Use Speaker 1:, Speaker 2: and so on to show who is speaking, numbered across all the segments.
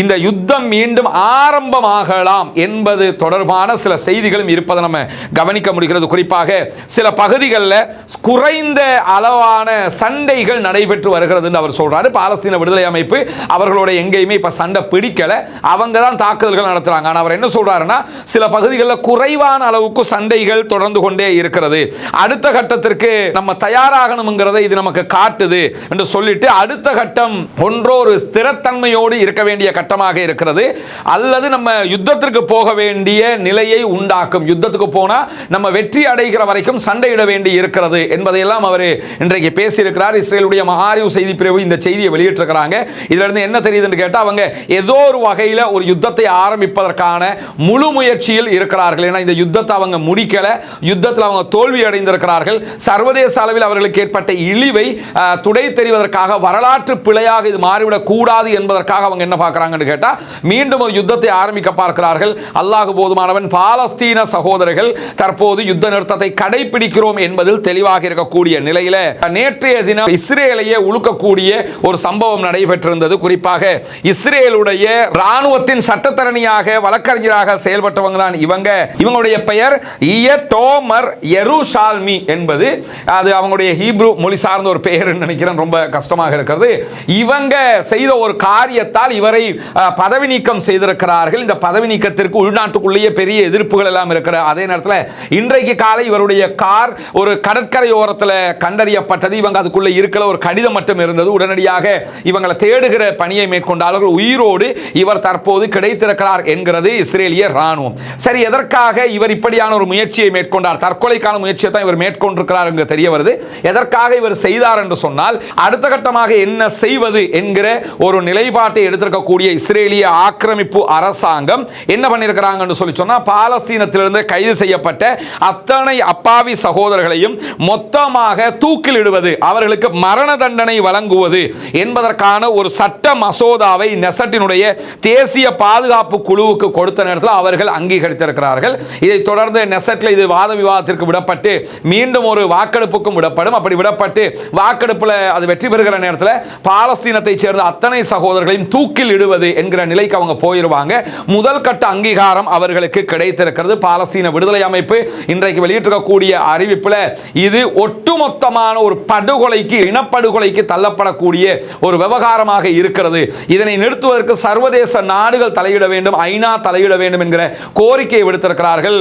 Speaker 1: இந்த யுத்தம் மீண்டும் ஆரம்பமாகலாம் என்பது தொடர்பான சில செய்திகளும் இருப்பதை நம்ம கவனிக்க முடிகிறது. குறிப்பாக சில பகுதிகளில் குறைந்த அளவான சண்டைகள் நடைபெற்று வருகிறதுன்னு அவர் சொல்றாரு. பாலஸ்தீன விடுதலை அமைப்பு அவர்களோட எங்கேயுமே இப்போ சண்டை பிடிக்கல. அவங்க தான் தாக்குதல்கள் நடத்துறாங்க. ஆனால் அவர் என்ன சொல்றாருன்னா சில பகுதிகளில் குறைவான அளவுக்கு சண்டைகள் தொடர்ந்து கொண்டே இருக்கிறது. அடுத்த கட்டத்திற்கு நம்ம தயாராகணுங்கிறத இது நமக்கு காட்டுது என்று சொல்லிட்டு அடுத்த கட்டம் ஒன்றொரு ஸ்திரத்தன்மையோடு இருக்க வேண்டிய கட்டம் கட்டமாக இருக்கிறது. அல்லது நம்ம யுத்தத்திற்கு போக வேண்டிய நிலையை உண்டாக்கும். யுத்தத்துக்கு போனால் நம்ம வெற்றி அடைகிற வரைக்கும் சண்டையிட வேண்டி இருக்கிறது என்பதையெல்லாம் அவர் இன்றைக்கு பேசியிருக்கிறார். இஸ்ரேலுடைய மகாரிவு செய்தி பிரிவு இந்த செய்தியை வெளியிட்டிருக்கிறாங்க. இதிலிருந்து என்ன தெரியுதுன்னு கேட்டால் அவங்க ஏதோ ஒரு வகையில் ஒரு யுத்தத்தை ஆரம்பிப்பதற்கான முழு முயற்சியில் இருக்கிறார்கள். ஏன்னா இந்த யுத்தத்தை அவங்க முடிக்கலை. யுத்தத்தில் அவங்க தோல்வி அடைந்திருக்கிறார்கள். சர்வதேச அளவில் அவர்களுக்கு ஏற்பட்ட இழிவை துடை தெரிவதற்காக வரலாற்று பிழையாக இது மாறிவிடக்கூடாது என்பதற்காக அவங்க என்ன பார்க்கறாங்கன்னு கேட்டால் மீண்டும் ஒரு யுத்தத்தை ஆரம்பிக்க பார்க்கிறார்கள். அல்லாஹு போதுமானவன் பாலஸ்தீன சகோதரர்கள் தற்போது யுத்த நிறுத்தத்தை கடைபிடிக்கிறோம் என்பதில் தெளிவாக இருக்கக்கூடிய நிலையில நேற்றைய தினம் இஸ்ரேலையே உழுக்கக்கூடிய ஒரு சம்பவம் நடைபெற்றிருந்தது. குறிப்பாக இஸ்ரேலுடைய ராணுவத்தின் சட்டத்தரணியாக வழக்கறிஞராக செயல்பட்டவங்க தான் இவங்க. இவங்களுடைய பெயர் இய தோமர் எருஷால்மி என்பது அது அவங்களுடைய ஹீப்ரூ மொழி சார்ந்த ஒரு பெயர் நினைக்கிறேன் ரொம்ப கஷ்டமாக இருக்கிறது. இவங்க செய்த ஒரு காரியத்தால் இவரை பதவி நீக்கம் செய்திருக்கிறார்கள். இந்த பதவி நீக்கத்திற்கு உள்நாட்டுக்குள்ளேயே பெரிய எதிர்ப்புகள் எல்லாம் இருக்கிற அதே நேரத்தில் இன்றைக்கு காலை இவருடைய கார் ஒரு கடற்கரையோரத்தில் கண்டறியப்பட்டது. இவங்க அதுக்குள்ள இருக்கிற ஒரு கடிதம் மட்டும் இருந்தது. உடனடியாக இவங்களை தேடுகிற பணியை மேற்கொண்டார்கள். உயிரோடு இவர் தற்போது கிடைத்திருக்கிறார் என்கிறது இஸ்ரேலிய ராணுவம் சரி எதற்காக இவர் இப்படியான ஒரு முயற்சியை மேற்கொண்டார்? தற்கொலைக்கான முயற்சியை தான் இவர் மேற்கொண்டிருக்கிறார் என்று தெரிய வருது. எதற்காக இவர் செய்தார் என்று சொன்னால் அடுத்த கட்டமாக என்ன செய்வது என்கிற ஒரு நிலைப்பாட்டை எடுத்திருக்கக்கூடிய இஸ்ரேலிய ஆக்கிரமிப்பு அரசாங்கம் என்ன பண்ணியிருக்கிறாங்கன்னு சொல்லி சொன்னால் பாலஸ்தீனத்திலிருந்து கைது செய்யப்பட்ட அத்தனை அப்பாவி சகோதரர்களையும் மொத்தமாக தூக்கிலிடுவது அவர்களுக்கு மரண தண்டனை வழங்குவது என்பதற்கான ஒரு சட்ட மசோதாவை நெசட்டினுடைய தேசிய பாதுகாப்பு குழுவுக்கு கொடுத்த நேரத்தில் அவர்கள் அங்கீகரித்திருக்கிறார்கள். இதைத் தொடர்ந்து நெசட்டில் இது வாத விவாதத்திற்கு விடப்பட்டு மீண்டும் ஒரு வாக்கெடுப்புக்கும் விடப்படும். அப்படி விடப்பட்டு வாக்கெடுப்பில் அது வெற்றி பெறுகிற நேரத்தில் பாலஸ்தீனத்தை சேர்ந்த அத்தனை சகோதரர்களையும் தூக்கில் இடுவது என்கிற நிலைக்கு அவங்க போயிருவாங்க. முதல் கட்ட அங்கீகாரம் அவர்களுக்கு கிடைத்திருக்கிறது. பாலஸ்தீன விடுதலை அமைப்பு இன்றைக்கு வெளியிட்டிருக்கக்கூடிய அறிவிப்பில் இது ஒட்டுமொத்தமான ஒரு படுகொலைக்கு இனப்படுகொலைக்கு தள்ளப்படக்கூடிய ஒரு விவகாரமாக இருக்கிறது. இதனை நிறுத்துவதற்கு சர்வதேச நாடுகள் தலையிட வேண்டும் ஐநா தலையிட வேண்டும் என்கிற கோரிக்கையை விடுத்திருக்கிறார்கள்.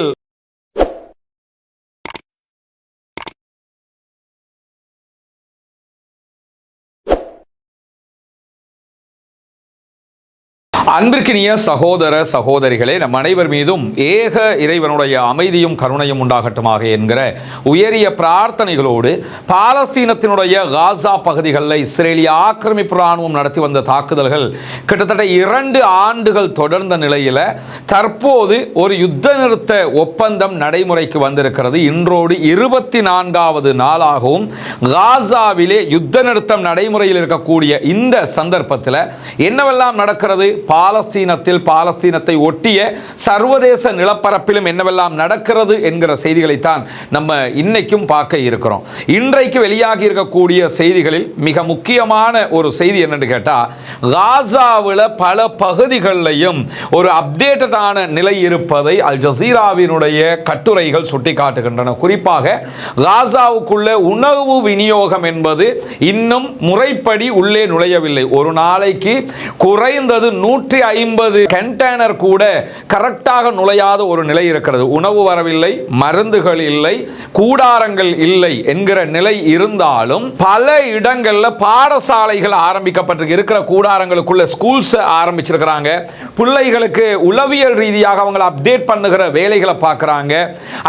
Speaker 1: அன்பிற்கினிய சகோதர சகோதரிகளே நம் அனைவர் மீதும் ஏக இறைவனுடைய அமைதியும் கருணையும் உண்டாகட்டுமாக என்கிற உயரிய பிரார்த்தனைகளோடு பாலஸ்தீனத்தினுடைய காசா பகுதிகளில் இஸ்ரேலிய ஆக்கிரமிப்பு ராணுவம் நடத்தி வந்த தாக்குதல்கள் கிட்டத்தட்ட இரண்டு ஆண்டுகள் தொடர்ந்த நிலையில் தற்போது ஒரு யுத்த நிறுத்த ஒப்பந்தம் நடைமுறைக்கு வந்திருக்கிறது. இன்றோடு இருபத்தி நான்காவது நாளாகவும் காசாவிலே யுத்த நிறுத்தம் நடைமுறையில் இருக்கக்கூடிய இந்த சந்தர்ப்பத்தில் என்னவெல்லாம் நடக்கிறது? பாலஸ்தீனத்தில் பாலஸ்தீனத்தை ஒட்டிய சர்வதேச நிலப்பரப்பிலும் என்னவெல்லாம் நடக்கிறது என்கிற செய்திகளைத்தான் நம்ம இன்னைக்கும் பார்க்க இருக்கிறோம். இன்றைக்கு வெளியாகி இருக்கக்கூடிய செய்திகளில் மிக முக்கியமான ஒரு செய்தி என்னன்னு கேட்டால் காசாவில் பல பகுதிகளிலையும் ஒரு அப்டேட்டடான நிலை இருப்பதை அல் ஜசீராவினுடைய கட்டுரைகள் சுட்டிக்காட்டுகின்றன. குறிப்பாக காசாவுக்குள்ள உணவு விநியோகம் என்பது இன்னும் முறைப்படி உள்ளே நுழையவில்லை. ஒரு நாளைக்கு குறைந்தது நூற்றி நூற்றி ஐம்பது கண்டெய்னர் கூட கரெக்டாக நுழையாத ஒரு நிலை இருக்கிறது. உணவு வரவில்லை மருந்துகள் இல்லை கூடாரங்கள் இல்லை என்கிற நிலை இருந்தாலும் பல இடங்களில் பாடசாலைகள் ஆரம்பிக்கப்பட்டிருக்கு. இருக்கிற கூடாரங்களுக்குள்ள ஸ்கூல்ஸ் ஆரம்பிச்சிருக்கிறாங்க. பிள்ளைகளுக்கு உளவியல் ரீதியாக அவங்களை அப்டேட் பண்ணுகிற வேலைகளை பார்க்குறாங்க.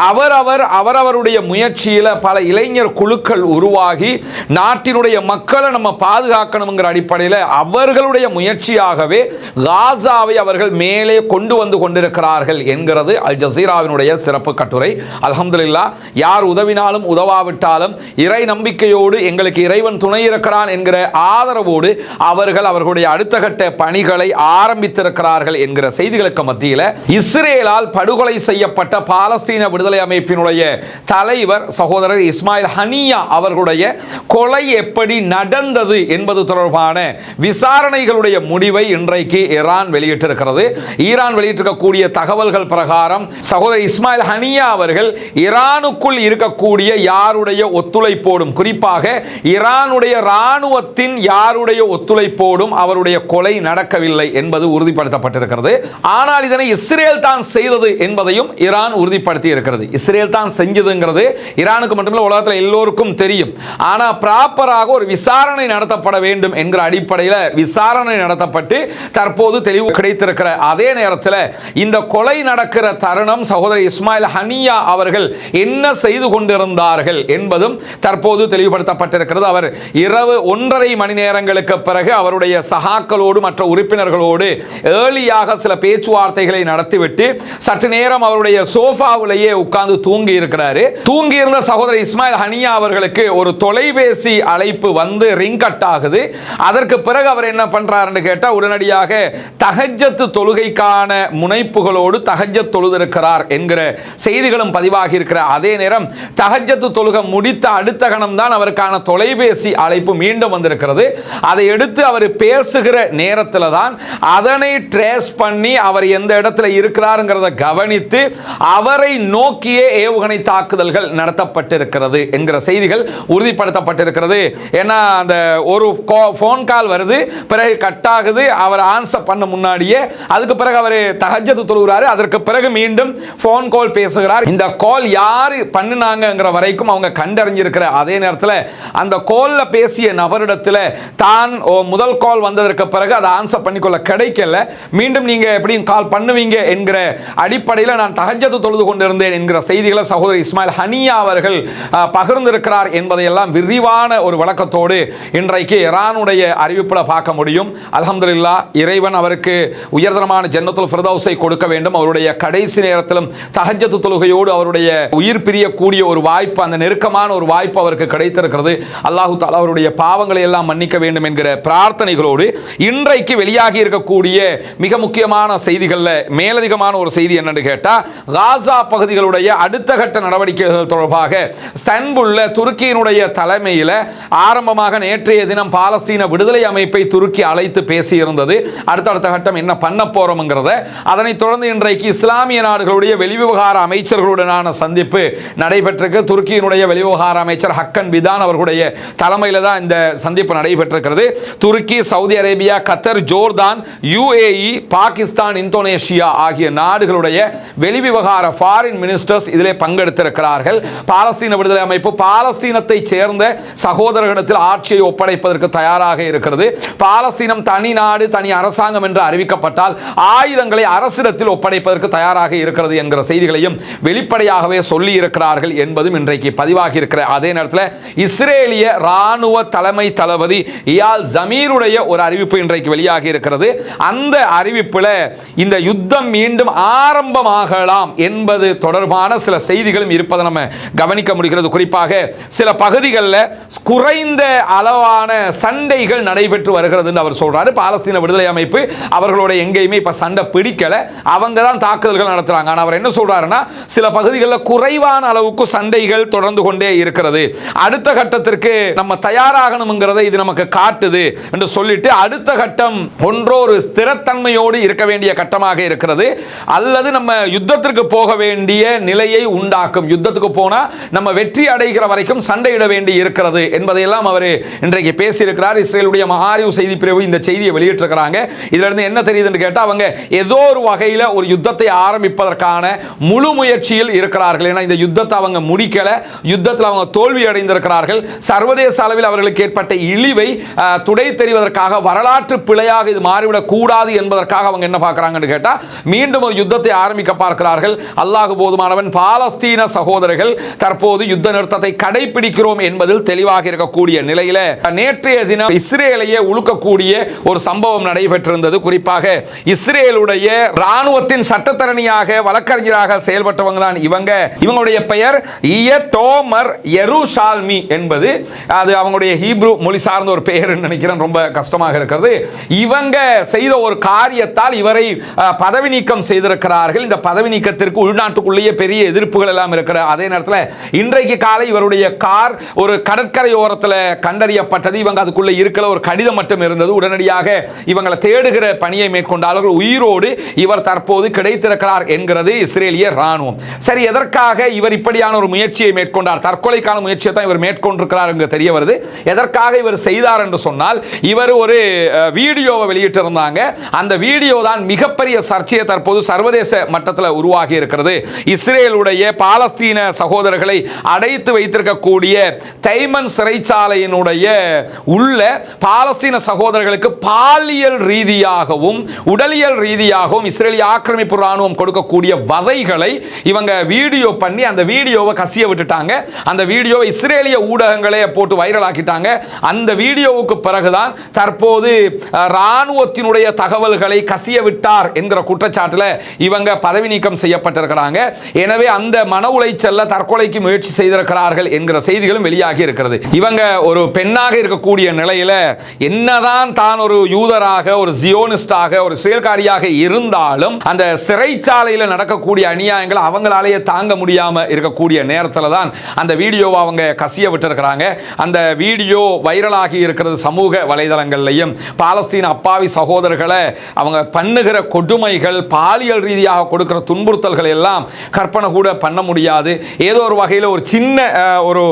Speaker 1: அவரவர் அவரவருடைய முயற்சியில் பல இளைஞர் குழுக்கள் உருவாகி நாட்டினுடைய மக்களை நம்ம பாதுகாக்கணுங்கிற அடிப்படையில் அவர்களுடைய முயற்சியாகவே காசாவை அவர்கள் மேலே கொண்டு வந்து கொண்டிருக்கிறார்கள் என்கிறது அல் ஜசீராவினுடைய சிறப்பு கட்டுரை. அலமதுல்லா யார் உதவினாலும் உதவாவிட்டாலும் இறை நம்பிக்கையோடு எங்களுக்கு இறைவன் துணை இருக்கிறான் என்கிற ஆதரவோடு அவர்கள் அவர்களுடைய அடுத்த கட்ட பணிகளை ஆரம்பித்திருக்கிறார்கள் என்கிற செய்திகளுக்கு மத்தியில் இஸ்ரேலால் படுகொலை செய்யப்பட்ட பாலஸ்தீன விடுதலை அமைப்பினுடைய தலைவர் சகோதரர் இஸ்மாயில் ஹனியா அவர்களுடைய கொலை எப்படி நடந்தது என்பது தொடர்பான விசாரணைகளுடைய முடிவை இன்றைக்கு ஈரான் வெளியிட்டிருக்கிறது. ஈரான் வெளியிட்டிருக்கக்கூடிய தகவல்கள் பிரகாரம் சகோதரர் இஸ்மாயில் ஹனியா அவர்கள் ஈரானுக்குள் இருக்கக்கூடிய யாருடைய ஒத்துழைப்போடும் குறிப்பாக ஈரானுடைய இராணுவத்தின் யாருடைய ஒத்துழைப்போடும் அவருடைய கொலை நடக்கவில்லை என்பது உறுதிப்படுத்தப்பட்டிருக்கிறது. ஆனால் இதனை இஸ்ரேல் தான் செய்தது என்பதையும் ஈரான் உறுதிப்படுத்தி இருக்கிறது. இஸ்ரேல் தான் செஞ்சதுங்கிறது ஈரானுக்கு மட்டுமல்ல உலகத்தில் எல்லோருக்கும் தெரியும். ஆனால் ப்ராப்பராக ஒரு விசாரணை நடத்தப்பட வேண்டும் என்கிற அடிப்படையில் விசாரணை நடத்தப்பட்டு தற்போது தெளிவு கிடைத்திருக்கிற அதே நேரத்தில் இந்த கொலை நடக்கிற தருணம் சகோதரர் இஸ்மாயில் ஹனியா அவர்கள் என்ன செய்து கொண்டிருந்தார்கள் என்பதும் தற்போது தெளிவுபடுத்தப்பட்டிருக்கிறது. அவர் இரவு ஒன்றரை மணி நேரங்களுக்கு பிறகு அவருடைய சகாக்களோடு மற்ற உறுப்பினர்களோடு ஏர்லியாக சில பேச்சுவார்த்தைகளை நடத்திவிட்டு சற்று நேரம் அவருடைய சோஃபாவிலேயே உட்கார்ந்து தூங்கி இருக்கிறாரு தூங்கி இருந்த சகோதரர் இஸ்மாயில் ஹனியா அவர்களுக்கு ஒரு தொலைபேசி அழைப்பு வந்து ரிங் கட் ஆகுது. அதற்கு பிறகு அவர் என்ன பண்றாருன்னு கேட்டால் உடனடியாக தகஜத்து தொழுகைக்கான முனைப்புகளோடு தஹஜ்ஜத் தொழுதிருக்கிறார் என்கிற செய்திகளும் பதிவாகி இருக்கிற அதே நேரம் தகஜத்து தொழுக முடித்த அடுத்த கணம் தான் அவருக்கான தொலைபேசி அழைப்பு மீண்டும் வந்திருக்கிறது. அதை எடுத்து அவர் பேசுகிற நேரத்தில் தான் அதனை ட்ரேஸ் பண்ணி அவர் எந்த இடத்துல இருக்கிறாருங்கிறத கவனித்து அவரை நோக்கியே ஏவுகணை தாக்குதல்கள் நடத்தப்பட்டிருக்கிறது என்கிற செய்திகள் உறுதிப்படுத்தப்பட்டிருக்கிறது. ஏன்னா அந்த ஒரு ஃபோன் கால் வருது பிறகு கட் ஆகுது அவர் ஆன்சர் பண்ண முன்னாடியே அதுக்கு பிறகு அவர் தகஜத்து தொழுகிறாரு. அதற்கு பிறகு மீண்டும் ஃபோன் கால் பேசுகிறார். இந்த கால் யார் பண்ணினாங்கிற வரைக்கும் அவங்க கண்டறிஞ்சிருக்கிற அதே நேரத்தில் அந்த கால்ல பேசிய நபரிடத்தில் தான் முதல் கால் வந்ததற்கு பிறகு அதை ஆன்சர் பண்ணிக்கொள்ள கிடைக்கல. மீண்டும் நீங்கள் எப்படியும் கால் பண்ணுவீங்க என்கிற அடிப்படையில் நான் தகஜத்து தொழுது கொண்டிருந்தேன் என்கிற செய்திகளை சகோதரி இஸ்மாயில் ஹனியா அவர்கள் பகிர்ந்திருக்கிறார் என்பதையெல்லாம் விரிவான ஒரு விளக்கத்தோடு இன்றைக்கு இரானுடைய அறிவிப்பில் பார்க்க முடியும். அலமதுல்லா இறைவன் அவருக்கு உயர்தரமான ஜன்னத்துல் ஃபிர்தௌஸை கொடுக்க வேண்டும். அவருடைய கடைசி நேரத்திலும் தஹஜத்து தொழுகையோடு அவருடைய உயிர் பிரியக்கூடிய ஒரு வாய்ப்பு அந்த நெருக்கமான ஒரு வாய்ப்பு அவருக்கு கிடைத்திருக்கிறது. அல்லாஹு தாலா அவருடைய பாவங்களை எல்லாம் மன்னிக்க வேண்டும் என்கிற பிரார்த்தனைகளோடு இன்றைக்கு வெளியாகி இருக்கக்கூடிய மிக முக்கியமான செய்திகளில் மேலதிகமான ஒரு செய்தி என்னன்னு கேட்டால் காசா பகுதிகளுடைய அடுத்த கட்ட நடவடிக்கைகள் தொடர்பாக ஸ்தன்புல்ல துருக்கியினுடைய தலைமையில் ஆரம்பமாக நேற்றைய தினம் பாலஸ்தீன விடுதலை அமைப்பை துருக்கி அழைத்து பேசியிருந்தது. அடுத்தடுத்த கட்டம் என்ன பண்ண போகிறோம்ங்கிறத அதனைத் தொடர்ந்து இன்றைக்கு இஸ்லாமிய நாடுகளுடைய வெளிவிவகார அமைச்சர்களுடனான சந்திப்பு நடைபெற்றிருக்கு. துருக்கியினுடைய வெளிவிவகார அமைச்சர் ஹக்கன் விதான் அவர்களுடைய தலைமையில் தான் இந்த சந்திப்பு நடைபெற்றிருக்கிறது. துருக்கி சவுதி அரேபியா கத்தர் ஜோர்தான் யுஏஇ பாகிஸ்தான் இந்தோனேஷியா ஆகிய நாடுகளுடைய வெளிவிவகார ஃபாரின் மினிஸ்டர்ஸ் இதிலே பங்கெடுத்திருக்கிறார்கள். பாலஸ்தீன விடுதலை அமைப்பு பாலஸ்தீனத்தை சேர்ந்த சகோதரர்களிடத்தில் ஆட்சியை ஒப்படைப்பதற்கு தயாராக இருக்கிறது. பாலஸ்தீனம் தனி நாடு தனி அரசாங்கம் என்று அறிவிக்கப்பட்டால் ஆயுதங்களை அரசிடத்தில் ஒப்படைப்பதற்கு தயாராக இருக்கிறது என்கிற செய்திகளையும் வெளிப்படையாகவே சொல்லி இருக்கிறார்கள் என்பதும் இன்றைக்கு பதிவாகி இருக்கிற அதே நேரத்தில் இஸ்ரேலிய ராணுவ தலைமை தளபதி இயால் ஜமீருடைய ஒரு அறிவிப்பு இன்றைக்கு வெளியாகி இருக்கிறது அந்த அறிவிப்பில் இந்த யுத்தம் மீண்டும் ஆரம்பமாகலாம் என்பது தொடர்பான சில செய்திகளும் இருப்பதை நம்ம கவனிக்க முடிகிறது. குறிப்பாக சில பகுதிகளில் குறைந்த அளவான சண்டைகள் நடைபெற்று வருகிறது அவர் சொல்றாரு. பாலஸ்தீன விடுதலை அமைப்பு அவர்களோட எங்கேயுமே இப்போ சண்டை பிடிக்கல. அவங்க தான் தாக்குதல்கள் நடத்துறாங்க. ஆனால் அவர் என்ன சொல்றாருன்னா சில பகுதிகளில் குறைவான அளவுக்கு சண்டைகள் தொடர்ந்து கொண்டே இருக்கிறது. அடுத்த கட்டத்திற்கு நம்ம தயாராகணுங்கிறத இது நமக்கு காட்டுது என்று சொல்லிட்டு அடுத்த கட்டம் ஒன்றோ ஒரு ஸ்திரத்தன்மையோடு இருக்க வேண்டிய கட்டமாக இருக்கிறது. அல்லது நம்ம யுத்தத்திற்கு போக வேண்டிய நிலையை உண்டாக்கும். யுத்தத்துக்கு போனால் நம்ம வெற்றி அடைகிற வரைக்கும் சண்டையிட வேண்டி இருக்கிறது என்பதையெல்லாம் அவர் இன்றைக்கு பேசியிருக்கிறார். இஸ்ரேலுடைய மகாரிவ் செய்தி பிரிவு இந்த செய்தியை வெளியிட்டிருக்கிறாங்க. இதுல இருந்து என்ன தெரியுதுன்னு கேட்டா அவங்க ஏதோ ஒரு வகையில் ஒரு யுத்தத்தை ஆரம்பிப்பதற்கான முழு முயற்சியில் இருக்கிறார்கள். ஏன்னா இந்த யுத்தத்தை அவங்க முடிக்கல. யுத்தத்தில் அவங்க தோல்வி அடைந்திருக்கிறார்கள். சர்வதேச அளவில் அவர்களுக்கு ஏற்பட்ட இழிவை துடை தெரிவதற்காக வரலாற்று பிழையாக இது மாறிவிடக் கூடாது என்பதற்காக அவங்க என்ன பார்க்கறாங்கன்னு கேட்டா மீண்டும் ஒரு யுத்தத்தை ஆரம்பிக்க பார்க்கிறார்கள். அல்லாஹ் போதுமானவன் பாலஸ்தீன சகோதரர்கள் தற்போது யுத்த நிறுத்தத்தை கடைபிடிக்கிறோம் என்பதில் தெளிவாக இருக்கக்கூடிய நிலையில நேற்றைய தினம் இஸ்ரேலையே உழுக்கக்கூடிய ஒரு சம்பவம் நடைபெற்றிருந்தது. குறிப்பாக இஸ்ரேலுடைய ராணுவத்தின் சட்டத்தரணியாக வழக்கறிஞராக செயல்பட்டவங்க தான் இவங்க. இவங்களுடைய பெயர் இய தோமர் எருஷால்மி என்பது அது அவங்களுடைய ஹீப்ரு மொழி சார்ந்த ஒரு பெயர் நினைக்கிறேன். ரொம்ப கஷ்டமாக இருக்கிறது. இவங்க செய்த ஒரு காரியத்தால் இவரை பதவி நீக்கம் செய்திருக்கிறார்கள். இந்த பதவி நீக்கத்திற்கு உள்நாட்டுக்குள்ளேயே பெரிய எதிர்ப்புகள் எல்லாம் இருக்கிற அதே நேரத்தில் இன்றைக்கு காலை இவருடைய கார் ஒரு கடற்கரையோரத்தில் கண்டறியப்பட்டது. இவங்க அதுக்குள்ள இருக்கிற ஒரு கடிதம் மட்டும் இருந்தது. உடனடியாக இவங்களை தேடி தேடுகிற பணியை மேற்கொண்டார்கள் உயிரோடு இவர் தற்போது கிடைத்திருக்கிறார் என்கிறது இஸ்ரேலிய ராணுவம் சரி எதற்காக இவர் இப்படியான ஒரு முயற்சியை மேற்கொண்டார்? தற்கொலைக்கான முயற்சியை தான் இவர் மேற்கொண்டிருக்கிறார் என்று தெரிய வருது. எதற்காக இவர் செய்தார் என்று சொன்னால் இவர் ஒரு வீடியோவை வெளியிட்டிருந்தாங்க. அந்த வீடியோ தான் மிகப்பெரிய சர்ச்சையை தற்போது சர்வதேச மட்டத்தில் உருவாகி இருக்கிறது. இஸ்ரேலுடைய பாலஸ்தீன சகோதரர்களை அடைத்து வைத்திருக்கக்கூடிய தைமன் சிறைச்சாலையினுடைய உள்ள பாலஸ்தீன சகோதரர்களுக்கு பாலியல் ரீதி ரீதியாகவும் உடலியல் ரீதியாகவும் இஸ்ரேலிய ஆக்கிரமிப்பு ராணுவம் கொடுக்கக்கூடிய வதைகளை இவங்க வீடியோ பண்ணி அந்த வீடியோவை கசிய விட்டுட்டாங்க. அந்த வீடியோ இஸ்ரேலிய ஊடகங்களே போட்டு வைரல் ஆக்கிட்டாங்க அந்த வீடியோவுக்கு பிறகுதான் தற்போது ராணுவத்தினுடைய தகவல்களை கசிய விட்டார் என்கிற குற்றச்சாட்டில் இவங்க பதவி நீக்கம் செய்யப்பட்டிருக்கிறாங்க. எனவே அந்த மன உளைச்சல்ல தற்கொலைக்கு முயற்சி செய்திருக்கிறார்கள் என்கிற செய்திகளும் வெளியாகி இருக்கிறது. இவங்க ஒரு பெண்ணாக இருக்கக்கூடிய நிலையில என்னதான் தான் ஒரு யூதராக ஒரு ஜியோனிஸ்டாக ஒரு செயல்காரியாக இருந்தாலும் அந்த சிறைச்சாலையில் நடக்கக்கூடிய அநியாயங்களை அவங்களாலேயே தாங்க முடியாம இருக்கக்கூடிய நேரத்தில் தான் அந்த வீடியோவை அவங்க கசிய விட்டுருக்கிறாங்க. அந்த வீடியோ வைரலாகி இருக்கிறது சமூக வலைதளங்கள்லையும். பாலஸ்தீன அப்பாவி சகோதரர்களை அவங்க பண்ணுகிற கொடுமைகள் பாலியல் ரீதியாக கொடுக்கிற துன்புறுத்தல்கள் எல்லாம் கற்பனை கூட பண்ண முடியாது. ஏதோ ஒரு வகையில் ஒரு சின்ன ஒரு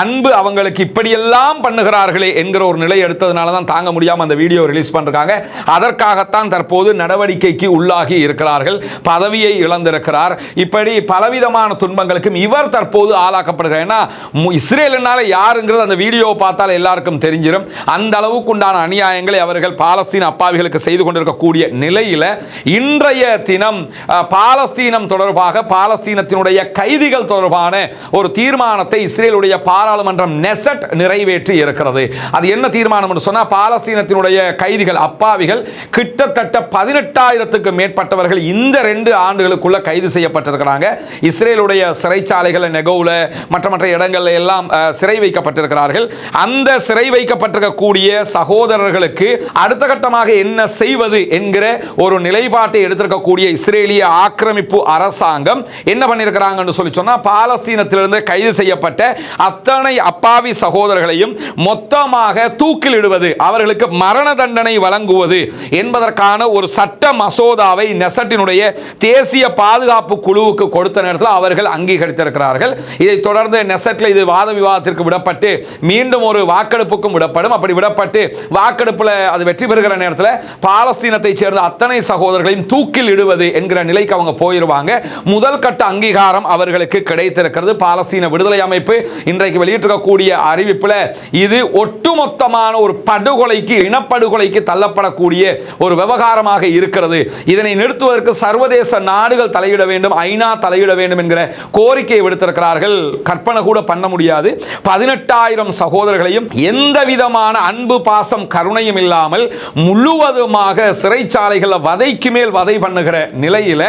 Speaker 1: அன்பு அவங்களுக்கு இப்படியெல்லாம் பண்ணுகிறார்களே என்கிற ஒரு நிலை எடுத்ததுனால தான் தாங்க முடியாமல் அந்த வீடியோ ரிலீஸ் பண்ணுறாங்க அதற்காகத்தான் தற்போது நடவடிக்கைக்கு உள்ளாகி இருக்கிறார்கள். பதவியை இழந்திருக்கிறார். இப்படி பலவிதமான துன்பங்களுக்கும் இவர் தற்போது ஆளாக்கப்படுகிறார். ஏன்னா மு- இஸ்ரேலுனால யாருங்கிறது அந்த வீடியோவை பார்த்தால் எல்லாருக்கும் தெரிஞ்சிடும் அந்த அளவுக்கு உண்டான அநியாயங்களை அவர்கள் பாலஸ்தீன அப்பாவிகளுக்கு செய்து கொண்டிருக்கக்கூடிய நிலையில் இன்றைய தினம் பாலஸ்தீனம் தொடர்பாக பாலஸ்தீனத்தினுடைய கைதிகள் தொடர்பான ஒரு தீர்மானத்தை இஸ்ரேலுடைய பாராளுமன்றம் நெசட் நிறைவேற்றி இருக்கிறது. அது என்ன தீர்மானம் என்று சொன்னால் பாலஸ்தீனத்தினுடைய கைதிகள் அப்பாவிகள் கிட்டத்தட்ட பதினெட்டாயிரத்துக்கு மேற்பட்டவர்கள் இந்த ரெண்டு ஆண்டுகளுக்குள்ள கைது செய்யப்பட்டிருக்கிறாங்க. இஸ்ரேலுடைய சிறைச்சாலைகள் நெகோவில் மற்ற மற்ற இடங்கள்ல எல்லாம் அஹ், சிறை வைக்கப்பட்டிருக்கிறார்கள். அந்த சிறை வைக்கப்பட்டிருக்கக்கூடிய சகோதரர்களுக்கு அடுத்த கட்டமாக என்ன செய்வது என்கிற ஒரு நிலைப்பாட்டை எடுத்திருக்கக்கூடிய இஸ்ரேலிய ஆக்கிரமிப்பு அரசாங்கம் என்ன பண்ணியிருக்கிறாங்கன்னு சொல்லி சொன்னால் பாலஸ்தீனத்திலிருந்து கைது செய்யப்பட்ட அத்தனை அப்பாவி சகோதரர்களையும் மொத்தமாக தூக்கிலிடுவது அவர்களுக்கு மரண தண்டனை வழங்குவது என்பதற்கான ஒரு சட்ட மசோதாவை நெசட்டினுடைய தேசிய பாதுகாப்பு குழுவுக்கு கொடுத்த நேரத்தில் அவர்கள் அங்கீகரித்திருக்கிறார்கள். இதைத் தொடர்ந்து நெசட்டில் இது வாத விவாதத்திற்கு விடப்பட்டு மீண்டும் ஒரு வாக்கெடுப்புக்கும் விடப்படும். அப்படி விடப்பட்டு வாக்கெடுப்பில் அது வெற்றி பெறுகிற நேரத்தில் பாலஸ்தீனத்தைச் சேர்ந்த அத்தனை சகோதரர்களையும் தூக்கில் இடுவது என்கிற நிலைக்கு அவங்க போயிருவாங்க. முதல் கட்ட அங்கீகாரம் அவர்களுக்கு கிடைத்திருக்கிறது. பாலஸ்தீன விடுதலை அமைப்பு இன்றைக்கு வெளியிட்டிருக்கக்கூடிய அறிவிப்பில் இது ஒட்டுமொத்தமான ஒரு படுகொலைக்கு இனப்படுகொலைக்கு தள்ளப்படக்கூடிய ஒரு விவகாரமாக இருக்கிறது. இதனை நிறுத்துவதற்கு சர்வதேச நாடுகள் தலையிட வேண்டும் ஐநா தலையிட வேண்டும் என்கிற கோரிக்கையை விடுத்திருக்கிறார்கள். கற்பனை கூட பண்ண முடியாது. பதினெட்டாயிரம் சகோதரர்களையும் எந்த விதமான அன்பு பாசம் கருணையும் இல்லாமல் முழுவதுமாக சிறைச்சாலைகளில் வதைக்கு மேல் வதை பண்ணுகிற நிலையில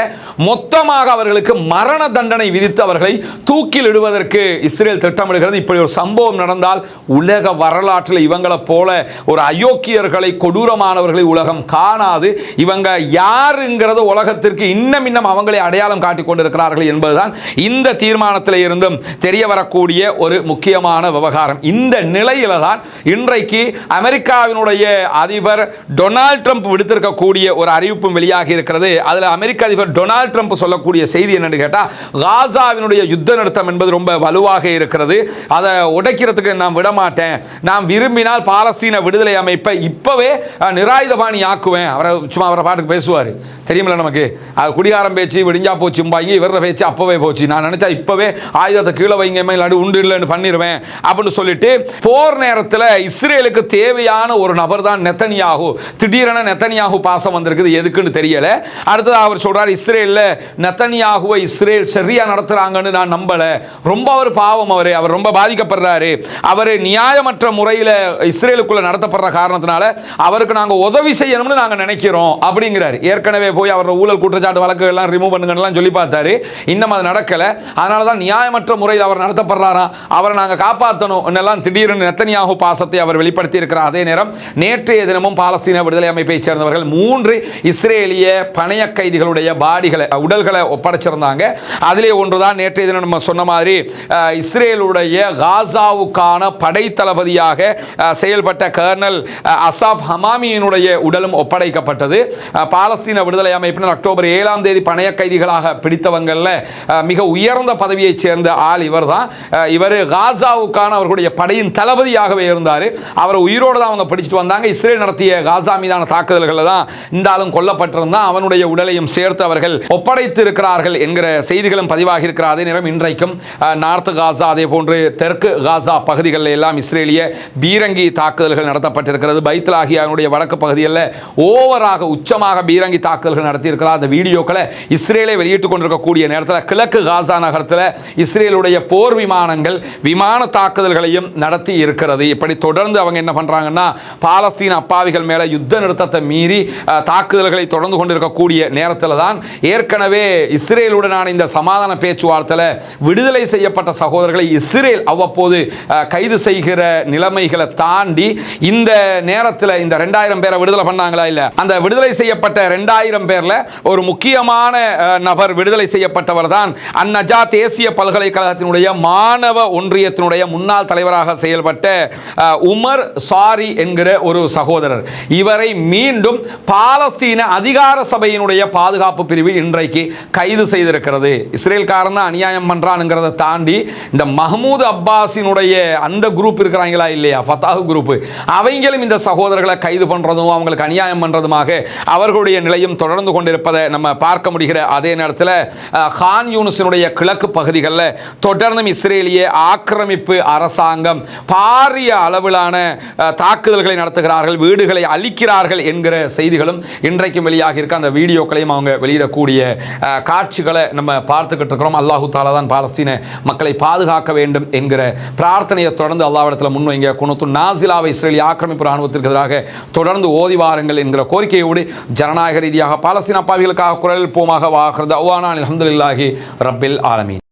Speaker 1: மொத்தமாக அவர்களுக்கு மரண தண்டனை விதித்து அவர்களை தூக்கில் இடுவதற்கு இஸ்ரேல் திட்டமிடுகிறது. இப்படி ஒரு சம்பவம் நடந்தால் உலக வரலாற்றில் இவங்களை போல ஒரு அயோக்கியர்களை கொடூரமானவர்களை உலகம் காணாது. இவங்க யாருங்கிறது உலகத்திற்கு இன்னும் இன்னும் அவங்களை அடையாளம் காட்டிக் கொண்டிருக்கிறார்கள் என்பதுதான் இந்த தீர்மானத்தில் இருந்தும் தெரிய வரக்கூடிய ஒரு முக்கியமான விவகாரம். இந்த நிலையில தான் இன்றைக்கு அமெரிக்காவினுடைய அதிபர் டொனால்ட் ட்ரம்ப் விடுத்திருக்கக்கூடிய ஒரு அறிவிப்பும் வெளியாகி இருக்கிறது. அதில் அமெரிக்க அதிபர் டொனால்ட் ட்ரம்ப் சொல்லக்கூடிய செய்தி என்னன்னு கேட்டால் காசாவினுடைய யுத்த நிறுத்தம் என்பது ரொம்ப வலுவாக இருக்கிறது. அதை உடைக்கிறதுக்கு நான் விடமாட்டேன். நான் விரும்பினால் பாலஸ்தீன விடுதலை அமைப்பை இப்பவே அஹ், நிராயுதபாணி ஆக்குவேன். அவரை சும்மா அவரை பாட்டுக்கு பேசுவார். தெரியுமில்ல நமக்கு? அது குடிகாரம் பேச்சு விடிஞ்சா போச்சும்பாங்க இவர பேச்சு அப்பவே போச்சு. நான் நினைச்சா இப்பவே ஆயுதத்தை கீழே வைங்க இல்லாட்டி உண்டு இல்லைன்னு பண்ணிடுவேன் அப்படின்னு சொல்லிட்டு போர் நேரத்தில் இஸ்ரேலுக்கு தேவையான ஒரு நபர் தான் நெத்தனியாகு. திடீரென நெத்தனியாகு பாசம் வந்திருக்குது. எதுக்குன்னு தெரியல. அடுத்தது அவர் சொல்கிறார் இஸ்ரேல்ல நெத்தனியாகுவை இஸ்ரேல் சரியா நடத்துறாங்கன்னு நான் நம்பலை. ரொம்ப அவர் பாவம் அவர். அவர் ரொம்ப பாதிக்கப்படுறாரு. அவர் நியாயமற்ற முறையில் இஸ்ரேலுக்குள்ள நடத்தப்படுற காரணத்தினால அவருக்கு நாங்க உதவி செய்யணும்னு நாங்கள் நினைக்கிறோம் அப்படிங்கிறார். ஏற்கனவே போய் அவரோட ஊழல் குற்றச்சாட்டு வழக்குகள் எல்லாம் ரிமூவ் பண்ணுங்கலாம் சொல்லி பார்த்தாரு. இன்னும் அது நடக்கலை. அதனால தான் நியாயமற்ற முறையில் அவர் நடத்தப்படுறாராம் அவரை நாங்கள் காப்பாற்றணும் என்னெல்லாம் திடீரென நெத்தனியாகு பாசத்தை அவர் வெளிப்படுத்தி இருக்கிறார் அதே நேரம் நேற்றைய தினமும் பாலஸ்தீன விடுதலை அமைப்பை சேர்ந்தவர்கள் மூன்று இஸ்ரேலிய பணைய கைதிகளுடைய பாடிகளை உடல்களை ஒப்படைச்சிருந்தாங்க. அதிலே ஒன்றுதான் நேற்றைய தினம் நம்ம சொன்ன மாதிரி இஸ்ரேலுடைய காசாவுக்கான படை தளபதியாக செயல்பட்ட கர்னல் அசாப் ஹமாமியினுடைய உடலும் ஒப்படைக்கப்பட்டது. பாலஸ்தீன விடுதலை அமைப்பினர் அக்டோபர் ஏழாம் தேதி பணைய கைதிகளாக பிடித்தவங்களில் மிக உயர்ந்த பதவியைச் சேர்ந்த ஆள் இவர் தான் இவர் காசாவுக்கான அவர்களுடைய படையின் தளபதியாகவே இருந்தார். அவர் உயிரோடு தான் அவங்க பிடிச்சிட்டு வந்தாங்க. இஸ்ரேல் நடத்திய காசா மீதான தாக்குதல்களில் தான் இந்த ஆளும் கொல்லப்பட்டிருந்தான். அவனுடைய உடலையும் சேர்த்து அவர்கள் ஒப்படைத்து இருக்கிறார்கள் என்கிற செய்திகளும் பதிவாகி இருக்கிற அதே நேரம் இன்றைக்கும் நார்த்து காசா அதே போன்று தெற்கு காசா பகுதிகளில் எல்லாம் இஸ்ரேலிய பீரங்கி தாக்குதல்கள் நடத்தப்பட்டிருக்கிறது. பைத்லாகியானுடைய வடக்கு பகுதிகளில் ஓவராக உச்சமாக பீரங்கி தாக்குதல்கள் நடத்தியிருக்கிறார். அந்த வீடியோக்களை இஸ்ரேலை வெளியிட்டுக் கொண்டிருக்கக்கூடிய நேரத்தில் கிழக்கு காசா நகரத்தில் இஸ்ரேலுடைய போர் விமானங்கள் விமான தாக்குதல்களையும் நடத்தி இருக்கிறது இப்படி தொடர்ந்து அவங்க என்ன பண்றாங்கன்னா பாலஸ்தீன அப்பாவிகள் மேலே யுத்த நிறுத்தத்தை மீறி தாக்குதல்களை தொடர்ந்து கொண்டிருக்கக்கூடிய நேரத்தில் தான் ஏற்கனவே இஸ்ரேலுடனான இந்த சமாதான பேச்சுவார்த்தையில் விடுதலை செய்யப்பட்ட சகோதரர்களை இஸ்ரேல் அவ்வப்போது கைது செய்கிற நிலைமைகளை தாண்டி இந்த நேரத்தில் இந்த ரெண்டாயிரம் பேரை விடுதலை பண்ணாங்களா இல்ல? அந்த விடுதலை செய்யப்பட்ட ரெண்டாயிரம் பேர்ல ஒரு முக்கியமான நபர் விடுதலை செய்யப்பட்டவர் தான் அந்நஜா தேசிய பல்கலைக்கழகத்தினுடைய மாணவ ஒன்றியத்தினுடைய முன்னாள் தலைவராக செயல்பட்ட உமர் சாரி என்கிற ஒரு சகோதரர். இவரை மீண்டும் பாலஸ்தீன அதிகார சபையினுடைய பாதுகாப்பு பிரிவு இன்றைக்கு கைது செய்திருக்கிறது. இஸ்ரேல்காரன் தான் அநியாயம் பண்றானுங்கிறத தாண்டி இந்த மஹமூத் அப்பாஸினுடைய அந்த குரூப் இருக்கிறாங்களா இல்லையா? ஃபத்தாஹ் குரூப் அவங்களும் இந்த சகோதரர்களை கைது பண்றதும் அவர்களுக்கு அநியாயம் பண்ணுறதுமாக அவர்களுடைய நிலையும் தொடர்ந்து கொண்டிருப்பதை நம்ம பார்க்க முடிகிற அதே நேரத்தில் ஹான் யூனிஸினுடைய கிழக்கு பகுதிகளில் தொடர்ந்தும் இஸ்ரேலிய ஆக்கிரமிப்பு அரசாங்கம் பாரிய அளவிலான தாக்குதல்களை நடத்துகிறார்கள் வீடுகளை அழிக்கிறார்கள் என்கிற செய்திகளும் இன்றைக்கும் வெளியாகி இருக்க. அந்த வீடியோக்களையும் அவங்க வெளியிடக்கூடிய காட்சிகளை நம்ம பார்த்துக்கிட்டு இருக்கிறோம். அல்லாஹு தாலா தான் பாலஸ்தீன மக்களை பாதுகாக்க வேண்டும் என்கிற பிரார்த்தனையை தொடர்ந்து அல்லாவிடத்தில் முன்வைங்க. குணத்து நாசிலாவை இஸ்ரேலிய ஆக்கிரமிப்பு ராணுவத்திற்கு எதிராக தொடர்ந்து ஓதி வாருங்கள் என்கிற கோரிக்கையோடு ஜனநாயக ரீதியாக பாலஸ்தீன அப்பாவிகளுக்காக குரல் போமாக வாகிறது அவ்வானால் அஹமதுல்லாஹி ரப்பில் ஆலமீன்.